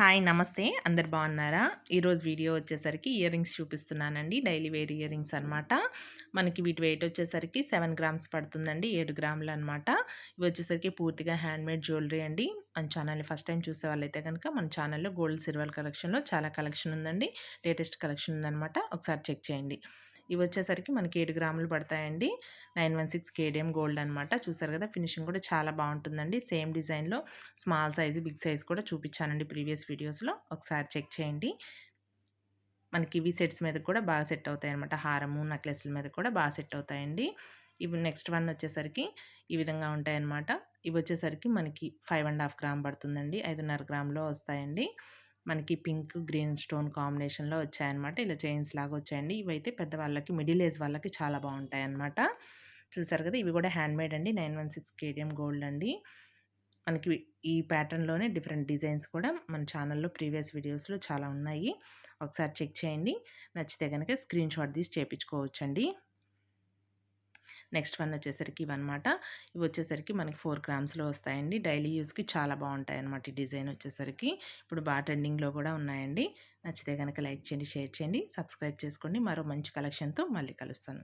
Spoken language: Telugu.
హాయ్ నమస్తే. అందరు బాగున్నారా? ఈరోజు వీడియో వచ్చేసరికి ఇయర్ రింగ్స్ చూపిస్తున్నానండి. డైలీ వేర్ ఇయర్ రింగ్స్ అనమాట మనకి వీటి వెయిట్ వచ్చేసరికి సెవెన్ గ్రామ్స్ పడుతుందండి. ఏడు గ్రాములు అనమాట ఇవి వచ్చేసరికి పూర్తిగా హ్యాండ్మేడ్ జ్యువెలరీ అండి. మన ఛానల్ని ఫస్ట్ టైం చూసే వాళ్ళైతే కనుక మన ఛానల్లో గోల్డ్ సిల్వర్ కలెక్షన్లో చాలా కలెక్షన్ ఉందండి. లేటెస్ట్ కలెక్షన్ ఉందనమాట ఒకసారి చెక్ చేయండి. ఇవి వచ్చేసరికి మనకి ఏడు గ్రాములు పడతాయండి. Nine one six KDM gold అనమాట చూసారు కదా ఫినిషింగ్ కూడా చాలా బాగుంటుందండి సేమ్ డిజైన్లో స్మాల్ సైజు బిగ్ సైజ్ కూడా చూపించానండి ప్రీవియస్ వీడియోస్లో. ఒకసారి చెక్ చేయండి. మనకి ఇవి సెట్స్ మీద కూడా బాగా సెట్ అవుతాయి అనమాట హారము నెక్లెస్ల మీద కూడా బాగా సెట్ అవుతాయండి. ఇవి నెక్స్ట్ వన్ వచ్చేసరికి ఈ విధంగా ఉంటాయన్నమాట. ఇవి వచ్చేసరికి మనకి ఫైవ్ అండ్ హాఫ్ గ్రామ్ పడుతుందండి. ఐదున్నర గ్రామ్లో వస్తాయండి. మనకి పింక్ గ్రీన్ స్టోన్ కాంబినేషన్లో వచ్చాయన్నమాట. ఇలా చైన్స్ లాగా వచ్చాయండి. ఇవైతే పెద్దవాళ్ళకి మిడిల్ ఏజ్ వాళ్ళకి చాలా బాగుంటాయి అన్నమాట చూసారు కదా ఇవి కూడా హ్యాండ్మేడ్ అండి. Nine one six KDM gold అండి. మనకి ఈ ప్యాటర్న్లోనే డిఫరెంట్ డిజైన్స్ కూడా మన ఛానల్లో ప్రీవియస్ వీడియోస్లో చాలా ఉన్నాయి. ఒకసారి చెక్ చేయండి. నచ్చితే కనుక స్క్రీన్ షాట్ తీసి చేయించుకోవచ్చండి నెక్స్ట్ వన్ వచ్చేసరికి ఇవన్నమాట. ఇవి వచ్చేసరికి మనకి ఫోర్ గ్రామ్స్లో వస్తాయండి. డైలీ యూస్కి చాలా బాగుంటాయి అనమాట ఈ డిజైన్ వచ్చేసరికి. ఇప్పుడు బాగా ట్రెండింగ్లో కూడా ఉన్నాయండి. నచ్చితే కనుక లైక్ చేయండి షేర్ చేయండి సబ్స్క్రైబ్ చేసుకోండి. మరో మంచి కలెక్షన్తో మళ్ళీ కలుస్తాను.